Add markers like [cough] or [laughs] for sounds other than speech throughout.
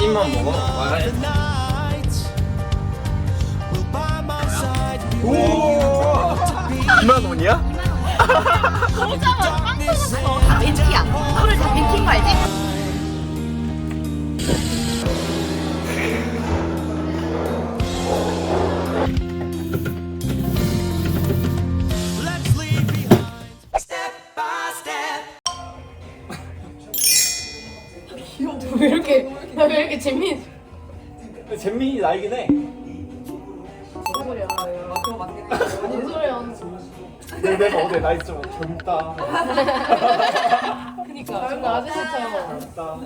입만 먹어 be. 2만 원이야? 보자마자 빵 터졌어. 다 벤티야. 너를 다 벤티인 거 알지? 재미? 잼민이 나이긴 해 소리야? 무슨 소리야? 근데 내가 어제 나이 좀 젊다 그니까 좀 아저씨처럼. 젊다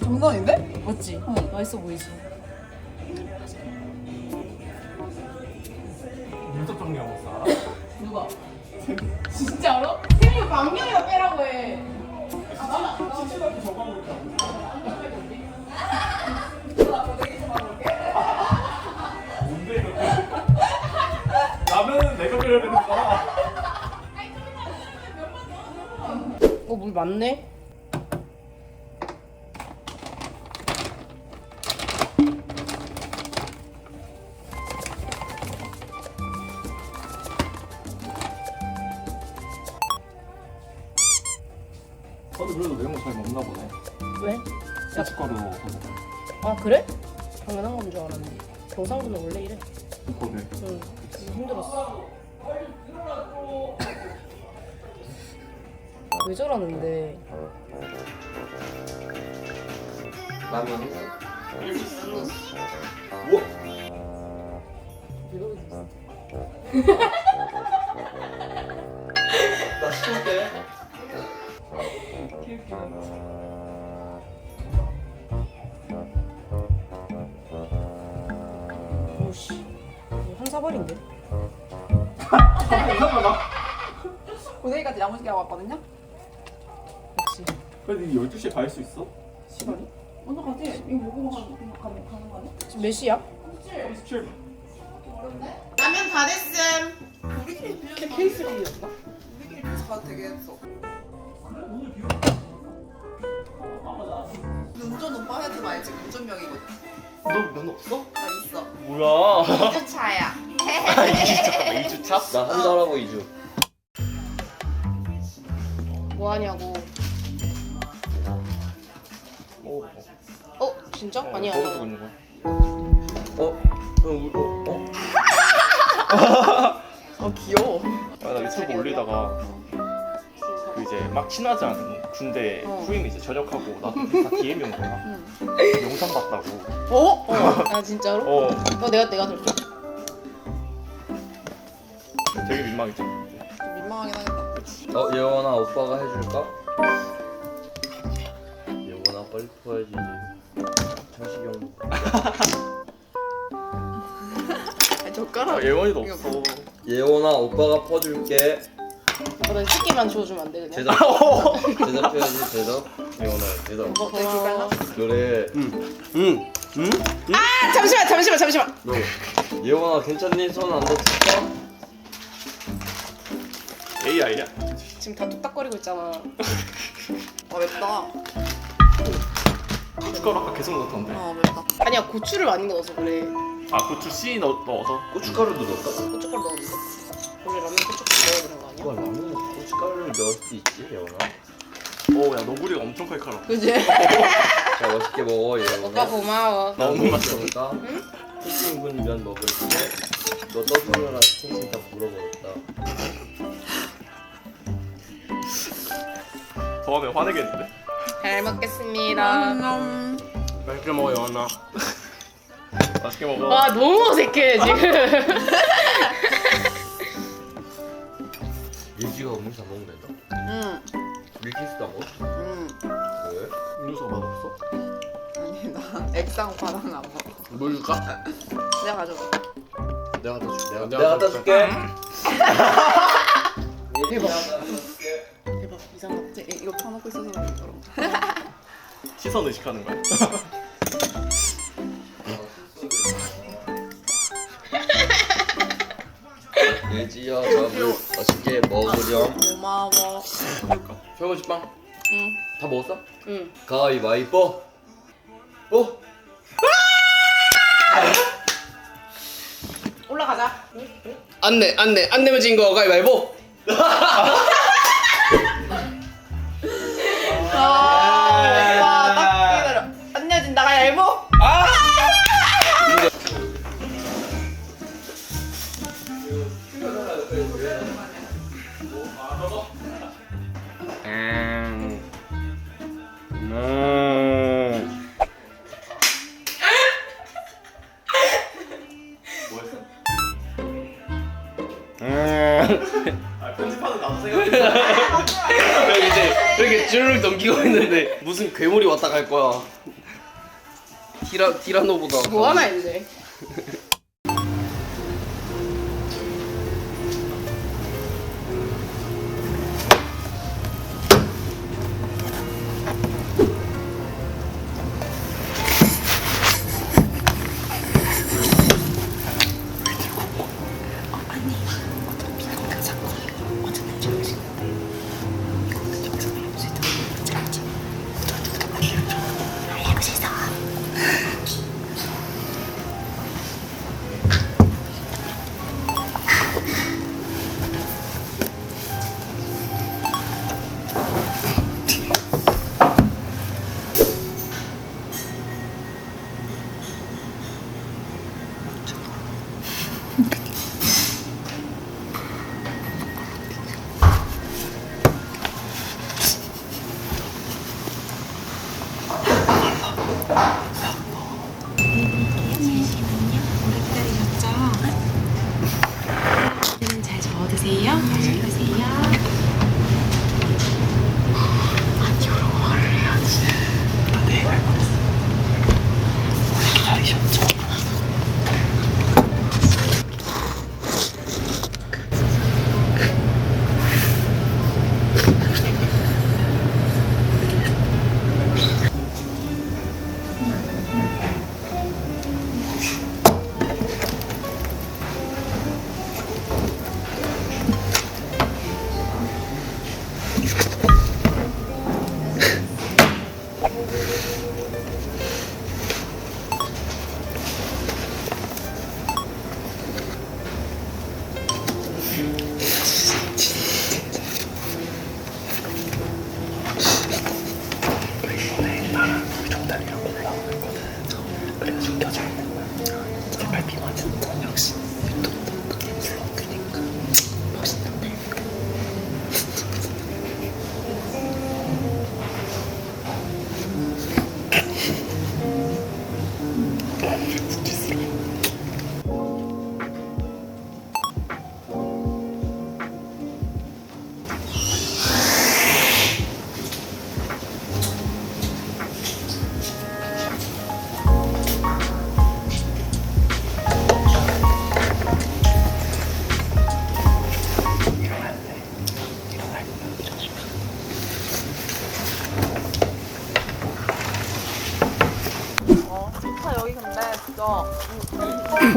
장난인데? 맞지? 맛있어 보이지? 눈썹 정리하고 있어 누가? 진짜 알아? 생일 방명이나 빼라고 해. 거야 어, 물 많네? 아, 그래? 당연한 건 줄 알았는데. 경상도는 원래 이래. 거네 응. 힘들었어. 왜 저러는데? 라면 나 [laughs] 고데기까지 야무지게 하고 왔거든요? 역시. 그래도 이 12시에 갈 수 있어? 시간이? 먼저 가지. 이거 먹고 가는, 거 아니야? 지금 몇 시야? 37 라면 다 됐음. 우리끼리 빌려서 케이스를 빌렸나? 우리끼리 빌려서 가도 되겠어. 근데 운전 오빠 해야지 말지. 운전명이거든. 너면 없어? 나 있어. 뭐야 차야. 아 2주차? 2주차? 나 한 달하고 2주 뭐 하냐고. 어? 어? 진짜? 아니야. 걸어두고 아니야. 있는 거야 어? 우리 어? [laughs] 어, 귀여워. 아, 나 유튜브 올리다가 그 이제 막 친하지 않은 군대 어. 후임이 이제 전역하고 나, [laughs] 다 DM이 온 거야 영상 봤다고 어? 어? 아 진짜로? 어 어 내가 내가 들게. 되게 민망했죠 좀 민망하긴 하겠다. 어 예원아 오빠가 해줄까? 예원아 빨리 퍼야지 자식이 형 아니, [laughs] 젓가락. 아, 예원이도 없어 예원아 오빠가 퍼줄게 어, 나 식기만 주워주면 안 돼 그냥? 대답 대답해야지 대답 예원아 대답 어, 고마워. 그래 아 잠시만 잠시만 잠시만. 너 예원아 괜찮니? 손 안 다쳤어? AI야? 지금 다 뚝딱거리고 있잖아. [laughs] 아, 맵다. 고춧가루 아까 계속 넣던데 어, 맵다. 아니야 고추를 많이 넣어서 그래. 아 고추 씨 넣, 넣어서 고춧가루도 넣을까? 고춧가루 넣었는데. 원래 라면 고춧가루 넣어야 되는 거 아니야? 오빠 라면에 고춧가루를 넣을 수도 있지 예원아 어야 너구리가 엄청 칼칼하 그지? [laughs] 자 맛있게 먹어 오빠 예원아 고마워. 나 오늘 맛있어 먹을까? 튀김군 면 먹을게 너 떠들어라 팅팅 다 물어버렸다 더 하면 화내겠는데? 잘 먹겠습니다. 음. 맛있게 먹어 영원아 [laughs] 맛있게 먹어 와 너무 어색해 지금. 예지가 음식 잘 먹는다 응. 밀키스도 안 먹어? 음. 왜? 음료수가 맛없어? 아니 나 액상 바나나 안 먹어. 뭐 줄까? 내가 가져가. 내가 더 줄게. 내가, 내가 갖다 줄게. 대박. [laughs] 대박 이상 없지? 이- 이거 펴놓고 있어서 그런 거. [laughs] 시선 의식하는 거야. [laughs] 예지야 밥을 맛있게 먹으렴. 고마워. 설거지 빵? 응. 다 먹었어? 응. 가위바위보. 뽀. 올라가자. 안내 안내 안 내면 진 거 가위바위보 [laughs] [laughs] 아 편집하는 나도 생각해. 여기 이제 이렇게 주르륵 넘기고 있는데 무슨 괴물이 왔다 갈 거야 티라 티라노보다 뭐 하나 이제. 잘 저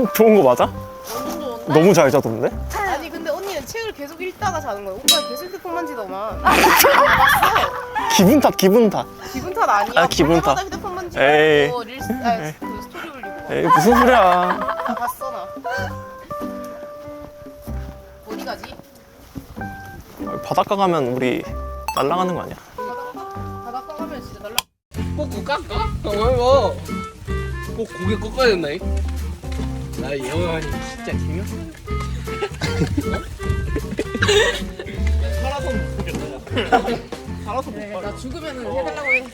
[laughs] 좋은 거 맞아? 너무 잘 자던데? 아니 근데 언니는 책을 계속 읽다가 자는 거야. 오빠 계속 휴대폰 만지더만. 기분 탓 기분 탓. 기분 탓 아니야. 아, 기분 탓. 때마다 휴대폰 만지고 에이. 릴스, 아, 그 스토리 올리고. 막. 에이 무슨 소리야? 다 봤어 나. 어디 가지? 바닷가 가면 우리 날라가는 거 아니야? 바닷가 바닷가 가면 진짜 날라. 꼭 깎아? 어, 뭐? 꼭 고개 꺾어야 된다잉 나 예원이 진짜 재미없어. 나 죽으면은 해달라고 해.